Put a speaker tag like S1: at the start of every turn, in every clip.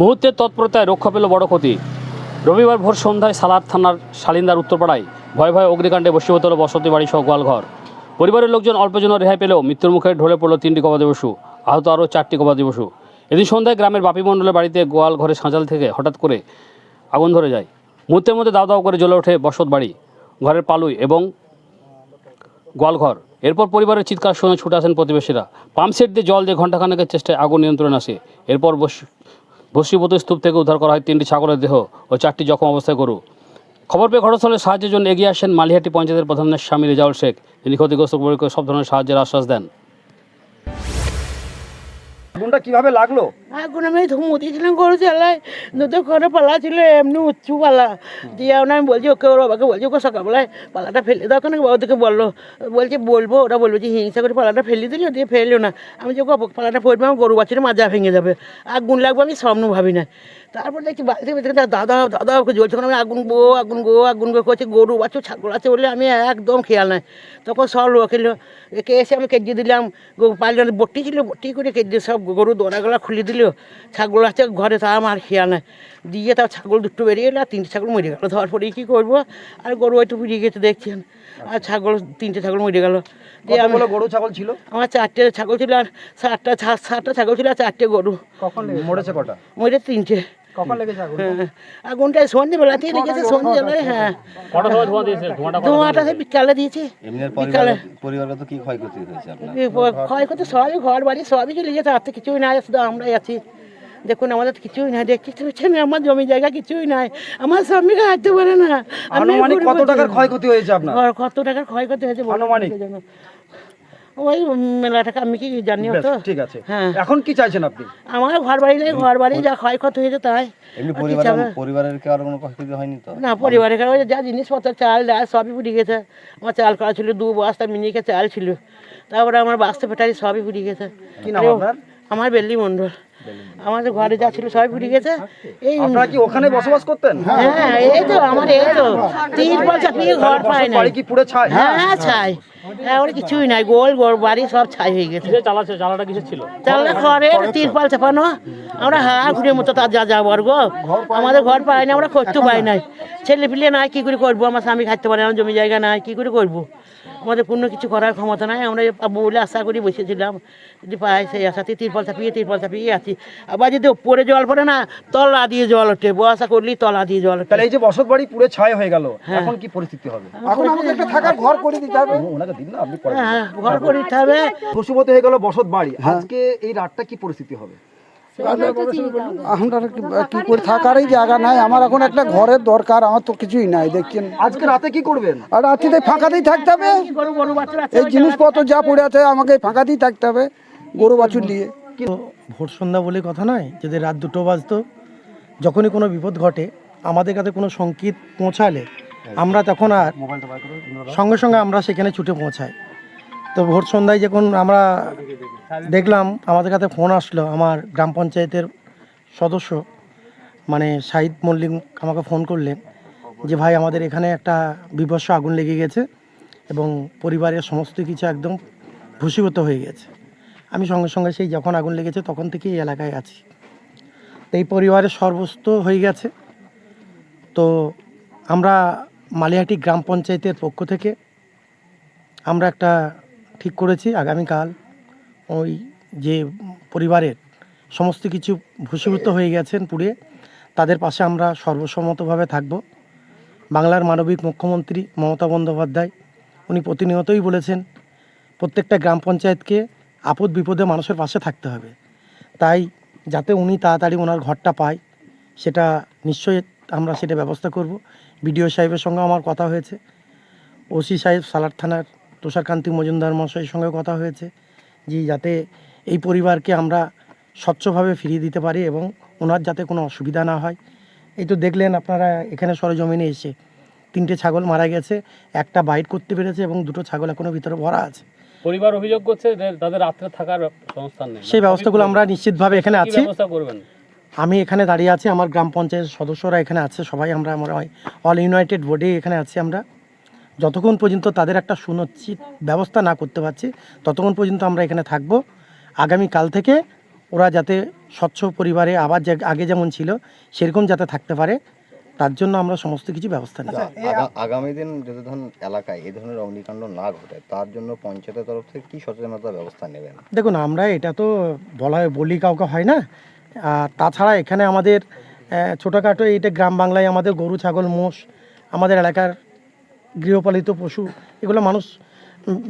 S1: মুহূর্তের তৎপরতায় রক্ষা পেল বড় ক্ষতি। রবিবার ভোর সন্ধ্যায় সালার থানার শালিন্দার উত্তরপাড়ায় ভয় ভয় অগ্নিকাণ্ডে বসীভূত হল বসতি বাড়ি সহ গোয়ালঘর। পরিবারের লোকজন অল্প জন রেহাই পেলেও মৃত্যুর মুখে ঢলে পড়ল তিনটি গবাদি পশু, আহত আরও চারটি গবাদি পশু। এদিন সন্ধ্যায় গ্রামের বাপি মণ্ডলের বাড়িতে গোয়াল ঘরে সাঁচাল থেকে হঠাৎ করে আগুন ধরে যায়। মুহূর্তের মধ্যে দাও দাও করে জ্বলে ওঠে বসত বাড়ি, ঘরের পালুই এবং গোয়ালঘর এরপর পরিবারের চিৎকার শুনে ছুটে আসেন প্রতিবেশীরা। পাম্পসেট দিয়ে জল দিয়ে ঘণ্টাখানেকের চেষ্টায় আগুন নিয়ন্ত্রণে আসে। এরপর ভস্মীভূত স্তূপ থেকে উদ্ধার করা হয় তিনটি ছাগলের দেহ ও চারটি জখম অবস্থায় গরু। খবর পেয়ে ঘটনাস্থলে সাহায্যের জন্য এগিয়ে আসেন মালিহাটি পঞ্চায়েতের প্রধানের স্বামী রেজাউল শেখ। তিনি ক্ষতিগ্রস্ত পরিবারকে সব ধরনের সাহায্যের আশ্বাস দেন।
S2: আগুনটা কীভাবে লাগল?
S3: আগুন আমি ধুমু দিয়েছিলাম, গরু চালায়। দুটো ঘরে পালা ছিল, এমনি উঁচু পালা। দিয়ে আমি বলছি, ওকে ওর বাবাকে বলছি, ওকে সকালবেলায় পালাটা ফেলে দাও কেন? ওদেরকে বলল বলছে, বলব। ওরা বলব যে, হিংসা করে পালাটা ফেলে দিল দিয়ে ফেলল না। আমি যে পালাটা ফেলব, আমার গরু বাচ্চাটা মাজা ভেঙে যাবে। আগুন লাগবে আমি স্বপ্ন ভাবি না। তারপর দেখছি বাড়িতে ভেতরে দাদা দাদা ওকে জ্বলছে আমি আগুন গো আগুন গো আগুন গো করছে গরু বাচ্চা ছাগল আছে বলে আমি একদম খেয়াল নাই। তখন সব লোক এলো একে এসে আমি কেজি দিলাম পাঁচজন বটি ছিল বটি করে কেজি সব গরু দোড়াগুলা খুলে দিল। ছাগল আছে ঘরে তা আমার খেয়াল নাই। দিয়ে তার ছাগল দুটো বেরিয়ে এলো আর তিনটে ছাগল মরে গেলো। ধর পরে কী করব? আর গরু একটু বেরিয়ে গেছে দেখছেন? আর ছাগল তিনটে ছাগল মরে গেলো। দিয়ে আমি
S2: গরু ছাগল ছিল?
S3: আমার চারটে ছাগল ছিল আর সাতটা সাতটা ছাগল ছিল আর চারটে গরু।
S2: কখন মরেছে কটা?
S3: মরে তিনটে।
S2: কখন লেগেছে আগুন
S3: হ্যাঁ। আগুনটা সন্ধ্যেবেলাতেই লেগেছে সন্ধ্যেবেলায় হ্যাঁ।
S1: কটা সময় ধোঁয়া দিয়েছে ধোঁয়াটা
S3: ধোঁয়াটা বিকালে দিয়েছে।
S4: এমনি আর
S3: বিকালে।
S4: পরিবার কি ক্ষয়ক্ষতি হয়েছে আপনার?
S3: ক্ষয়ক্ষতি সবই ঘর বাড়ি সবই চলে গেছে আর তো কিছুই নাই শুধু আমরাই আছি। দেখুন আমাদের কিছুই নাই দেখতে পাচ্ছেন আমার জমি জায়গা কিছুই নাই আমার স্বামীকে হাঁটতে পারে না।
S2: আনুমানিক কত টাকার। ক্ষয়ক্ষতি হয়েছে আপনার?
S3: কত টাকার ক্ষয়ক্ষতি হয়েছে
S2: আনুমানিক?
S3: ওই মেলা টাকা আমি কি জানি তো
S2: ঠিক আছে।
S3: হ্যাঁ।
S2: এখন কি চাইছেন আপনি?
S3: আমার ঘর বাড়ি নেই ঘর বাড়ি যা ক্ষয়ক্ষতি হয়েছে তাই।
S4: এমনি পরিবারের? পরিবারের কি আর কোনো ক্ষয়ক্ষতি হয়নি তো?
S3: না পরিবারের কারণে যা জিনিসপত্র চাল ডাল সবই পুড়ে গেছে। আমার চাল করা ছিল দু বস্তা মিনিকে চাল ছিল। তারপরে আমার বাস্তা পেটারি সবই পুড়ে গেছে।
S2: কি নাম আপনার?
S3: আমার বেল্লি মণ্ডল। আমাদের ঘরে যা ছিল সবাই পুড়ে গেছে। এই
S2: আপনারা কি ওখানে বসবাস করতেন?
S3: হ্যাঁ এই তো আমার এই তো। বছর চাপিয়ে ঘর পায় না
S2: বাড়ি কি পুড়ে ছাই?
S3: হ্যাঁ ছাই। হ্যাঁ ওর কিছুই নাই। গোল গোল বাড়ি সব ছাই হয়ে গেছে।
S1: চালাচ্ছে চালাটা কিসের ছিল?
S3: খড়ের তিরপাল চাপানো আমরা হা ঘুরের মতো তার যা যা বর্গ। আমাদের ঘর পাই না আমরা করতে পাই নাই। ছেলে পিলে নাই কি করে করব? আমার স্বামী খাইতে পারে না জমি জায়গা নাই কি করে করব? আমাদের কোনো কিছু করার ক্ষমতা নাই। আমরা বলে আশা করি বসেছিলাম। যদি পাই সেই আশাতে তিরপাল চাপিয়ে তিরপাল চাপিয়ে আছি। আবার যদি ওপরে জল পড়ে না তলা দিয়ে জল ওঠে। বসা করলেই তলা দিয়ে জল ওঠে।
S2: তাহলে এই যে বসত বাড়ি পুড়ে ছাই হয়ে গেল
S3: হ্যাঁ।
S2: এখন কি পরিস্থিতি হবে?
S3: এখন আমাকে একটা থাকার ঘর করে দিতে হবে।
S2: ওনাকে দিন না আপনি পরে
S3: হ্যাঁ ঘর করে দিতে হবে।
S2: বসুমতি হয়ে গেল বসত বাড়ি। আজকে এই রাতটা কি পরিস্থিতি হবে?
S5: কি কি করে থাকারই জায়গা নাই। আমার এখন একটা ঘরের দরকার আমার তো কিছুই নাই দেখছেন।
S2: আজকে রাতে কি করবেন?
S5: আর রাত্রিতে ফাঁকাতেই থাকতে হবে। এই জিনিসপত্র যা পড়ে আছে আমাকে ফাঁকাতেই থাকতে হবে গরু বাছুর নিয়ে।
S6: ভোর সন্ধ্যা বলে কথা নয় যদি রাত দুটো বাজতো যখনই কোনো বিপদ ঘটে আমাদের কাছে কোনো সংকেত পৌঁছালে আমরা তখন আর সঙ্গে সঙ্গে আমরা সেখানে ছুটে পৌঁছাই। তো ভোর সন্ধ্যায় যখন আমরা দেখলাম আমাদের কাছে ফোন আসলো আমার গ্রাম পঞ্চায়েতের সদস্য মানে শাহিদ মল্লিক আমাকে ফোন করলেন যে ভাই আমাদের এখানে একটা বিভৎস আগুন লেগে গেছে এবং পরিবারের সমস্ত কিছু একদম ভূষীভূত হয়ে গেছে। আমি সঙ্গে সঙ্গে সেই যখন আগুন লেগেছে তখন থেকেই এই এলাকায় আছি। তো এই পরিবারের সর্বস্ত হয়ে গেছে। তো আমরা মালিহাটি গ্রাম পঞ্চায়েতের পক্ষ থেকে আমরা একটা ঠিক করেছি আগামীকাল ওই যে পরিবারের সমস্ত কিছু ভূষীভূত হয়ে গেছেন পুড়ে, তাদের পাশে আমরা সর্বসম্মতভাবে থাকব। বাংলার মানবিক মুখ্যমন্ত্রী মমতা বন্দ্যোপাধ্যায়, উনি প্রতিনিয়তই বলেছেন, প্রত্যেকটা গ্রাম পঞ্চায়েতকে আপদ বিপদে মানুষের পাশে থাকতে হবে। তাই যাতে উনি তাড়াতাড়ি ওনার ঘরটা পায়, সেটা নিশ্চয়ই আমরা সেটা ব্যবস্থা করব। বিডিও সাহেবের সঙ্গে আমার কথা হয়েছে। ওসি সাহেব সালার থানার তুষারকান্তি মজুমদার মশাইয়ের সঙ্গে কথা হয়েছে যে যাতে এই পরিবারকে আমরা স্বচ্ছভাবে ফিরিয়ে দিতে পারি এবং ওনার যাতে কোনো অসুবিধা না হয়। এই তো দেখলেন আপনারা এখানে সরজমিনে এসে তিনটে ছাগল মারা গেছে, একটা বাইট করতে পেরেছে এবং দুটো ছাগল এখনও ভিতরে ভরা আছে।
S1: পরিবার অভিযোগ করছে যে তাদের রাত্রে থাকার সংস্থান নেই।
S6: সেই ব্যবস্থাগুলো আমরা নিশ্চিতভাবে এখানে আছি।
S1: ব্যবস্থা করবেন?
S6: আমি এখানে দাঁড়িয়ে আছি আমার গ্রাম পঞ্চায়েত সদস্যরা এখানে আছে সবাই আমরা আমরা অল ইউনাইটেড বোর্ডে এখানে আছি আমরা। যতক্ষণ পর্যন্ত তাদের একটা সুনিশ্চিত ব্যবস্থা না করতে পারছি ততক্ষণ পর্যন্ত আমরা এখানে থাকব। আগামী কাল থেকে ওরা যাতে স্বচ্ছ পরিবারে আবার যে আগে যেমন ছিল সেরকম যাতে থাকতে পারে। তার জন্য আমরা সমস্ত কিছু ব্যবস্থা নিই।
S4: আগামী দিন যদি ধরুন এলাকায় এই ধরনের অগ্নিকাণ্ড না ঘটে তার জন্য পঞ্চায়েতের তরফ থেকে কি সচেতনতা ব্যবস্থা নেবেন?
S6: দেখুন আমরা এটা তো বলা বলি কাউকে হয় না। আর তাছাড়া এখানে আমাদের ছোটোখাটো এইটা গ্রাম বাংলায় আমাদের গরু ছাগল মোষ আমাদের এলাকার গৃহপালিত পশু এগুলো মানুষ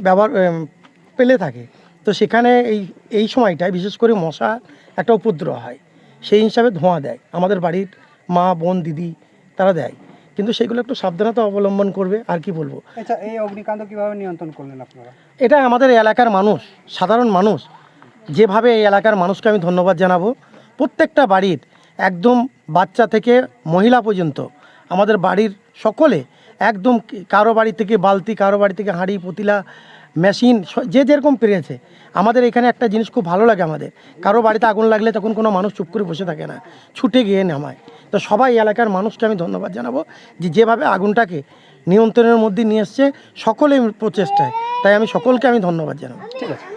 S6: ব্যবহার পেলে থাকে। তো সেখানে এই এই সময়টায় বিশেষ করে মশা একটা উপদ্রব হয় সেই হিসাবে ধোঁয়া দেয়। আমাদের বাড়ির মা বোন দিদি তারা দেয়। কিন্তু সেগুলো একটু সাবধানতা অবলম্বন করবে আর কি বলব?
S5: আচ্ছা এই অগ্নিকাণ্ড কীভাবে নিয়ন্ত্রণ করলেন আপনারা?
S6: এটা আমাদের এলাকার মানুষ সাধারণ মানুষ। যেভাবে এই এলাকার মানুষকে আমি ধন্যবাদ জানাব প্রত্যেকটা বাড়ির একদম বাচ্চা থেকে মহিলা পর্যন্ত আমাদের বাড়ির সকলে একদম কারও বাড়ি থেকে বালতি কারও বাড়ি থেকে হাঁড়ি পতিলা মেশিন যে যেরকম পেরেছে। আমাদের এখানে একটা জিনিস খুব ভালো লাগে আমাদের। কারও বাড়িতে আগুন লাগলে তখন কোনো মানুষ চুপ করে বসে থাকে না। ছুটে গিয়ে নামায়। তো সবাই এলাকার মানুষকে আমি ধন্যবাদ জানাব যে যেভাবে আগুনটাকে নিয়ন্ত্রণের মধ্যে নিয়ে এসছে সকলে প্রচেষ্টায়। তাই আমি সকলকে আমি ধন্যবাদ জানাব।
S2: ঠিক আছে।